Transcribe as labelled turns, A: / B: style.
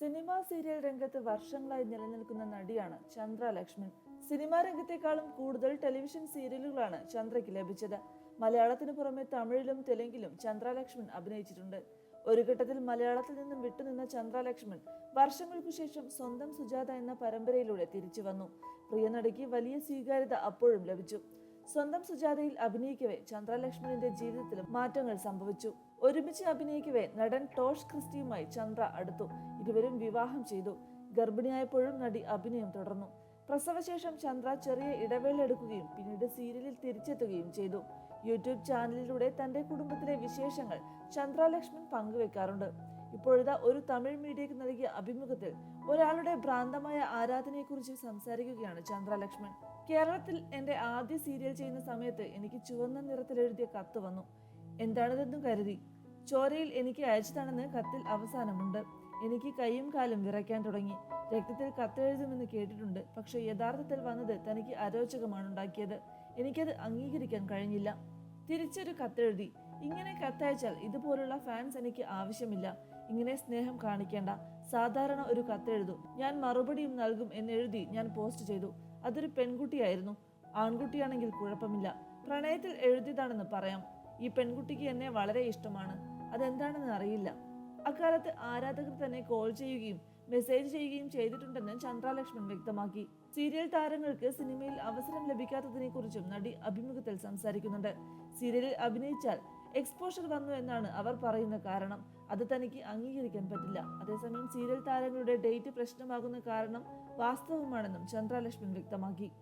A: Cinema serial രംഗത്ത് വർഷങ്ങളായി നിലനിൽക്കുന്ന നടിയാണ് ചന്ദ്ര ലക്ഷ്മൺ. സിനിമാ രംഗത്തെക്കാളും കൂടുതൽ ടെലിവിഷൻ സീരിയലുകളാണ് ചന്ദ്രയ്ക്ക് ലഭിച്ചത്. മലയാളത്തിന് പുറമെ തമിഴിലും തെലുങ്കിലും ചന്ദ്ര ലക്ഷ്മൺ അഭിനയിച്ചിട്ടുണ്ട്. ഒരു ഘട്ടത്തിൽ മലയാളത്തിൽ നിന്നും വിട്ടുനിന്ന ചന്ദ്ര ലക്ഷ്മൺ വർഷങ്ങൾക്കു ശേഷം സ്വന്തം സുജാത എന്ന പരമ്പരയിലൂടെ തിരിച്ചു വന്നു. പ്രിയ നടിക്ക് വലിയ സ്വീകാര്യത അപ്പോഴും ലഭിച്ചു. സ്വന്തം സുജാതയിൽ അഭിനയിക്കവേ ചന്ദ്രലക്ഷ്മണിന്റെ ജീവിതത്തിലും മാറ്റങ്ങൾ സംഭവിച്ചു. ഒരുമിച്ച് അഭിനയിക്കവേ നടൻ ടോഷ് ക്രിസ്റ്റിയുമായി ചന്ദ്ര അടുത്തു. ഇരുവരും വിവാഹം ചെയ്തു. ഗർഭിണിയായപ്പോഴും നടി അഭിനയം തുടർന്നു. പ്രസവശേഷം ചന്ദ്ര ചെറിയ ഇടവേള എടുക്കുകയും പിന്നീട് സീരിയലിൽ തിരിച്ചെത്തുകയും ചെയ്തു. യൂട്യൂബ് ചാനലിലൂടെ തന്റെ കുടുംബത്തിലെ വിശേഷങ്ങൾ ചന്ദ്ര ലക്ഷ്മൺ പങ്കുവെക്കാറുണ്ട്. ഇപ്പോഴിതാ ഒരു തമിഴ് മീഡിയക്ക് നൽകിയ അഭിമുഖത്തിൽ ഒരാളുടെ ഭ്രാന്തമായ ആരാധനയെക്കുറിച്ച് സംസാരിക്കുകയാണ് ചന്ദ്ര ലക്ഷ്മൺ കേരളത്തിൽ എന്റെ ആദ്യ സീരിയൽ ചെയ്യുന്ന സമയത്ത് എനിക്ക് ചുവന്ന നിറത്തിൽ എഴുതിയ കത്ത് വന്നു. എന്താണിതെന്നും കരുതി. ചോരയിൽ എനിക്ക് അയച്ചതാണെന്ന് കത്തിൽ അവസാനമുണ്ട്. എനിക്ക് കൈയും കാലും വിറയ്ക്കാൻ തുടങ്ങി. രക്തത്തിൽ കത്തെഴുതുമെന്ന് കേട്ടിട്ടുണ്ട്. പക്ഷേ യഥാർത്ഥത്തിൽ വന്നത് തനിക്ക് അരോചകമാണ് ഉണ്ടാക്കിയത് എനിക്കത് അംഗീകരിക്കാൻ കഴിഞ്ഞില്ല. തിരിച്ചൊരു കത്തെഴുതി. ഇങ്ങനെ കത്തയച്ചാൽ ഇതുപോലുള്ള ഫാൻസ് എനിക്ക് ആവശ്യമില്ല. ഇങ്ങനെ സ്നേഹം കാണിക്കേണ്ട. സാധാരണ ഒരു കത്തെഴുതും. ഞാൻ മറുപടിയും നൽകും എന്നെഴുതി ഞാൻ പോസ്റ്റ് ചെയ്തു. അതൊരു പെൺകുട്ടിയായിരുന്നു. ആൺകുട്ടിയാണെങ്കിൽ കുഴപ്പമില്ല. പ്രണയത്തിൽ എഴുതിയതാണെന്ന് പറയാം. ഈ പെൺകുട്ടിക്ക് എന്നെ വളരെ ഇഷ്ടമാണ്. അതെന്താണെന്ന് അറിയില്ല. അക്കാലത്ത് ആരാധകർ തന്നെ കോൾ ചെയ്യുകയും മെസ്സേജ് ചെയ്യുകയും ചെയ്തിട്ടുണ്ടെന്ന് ചന്ദ്രലക്ഷ്മൺ വ്യക്തമാക്കി. സീരിയൽ താരങ്ങൾക്ക് സിനിമയിൽ അവസരം ലഭിക്കാത്തതിനെ കുറിച്ചും നടി അഭിമുഖത്തിൽ സംസാരിക്കുന്നുണ്ട്. സീരിയലിൽ അഭിനയിച്ചാൽ എക്സ്പോഷർ വന്നു എന്നാണ് അവർ പറയുന്ന കാരണം. അത് തനിക്ക് അംഗീകരിക്കാൻ പറ്റില്ല. അതേസമയം സീരിയൽ താരങ്ങളുടെ ഡേറ്റ് പ്രശ്നമാകുന്ന കാരണം വാസ്തവമാണെന്നും ചന്ദ്രലക്ഷ്മൺ വ്യക്തമാക്കി.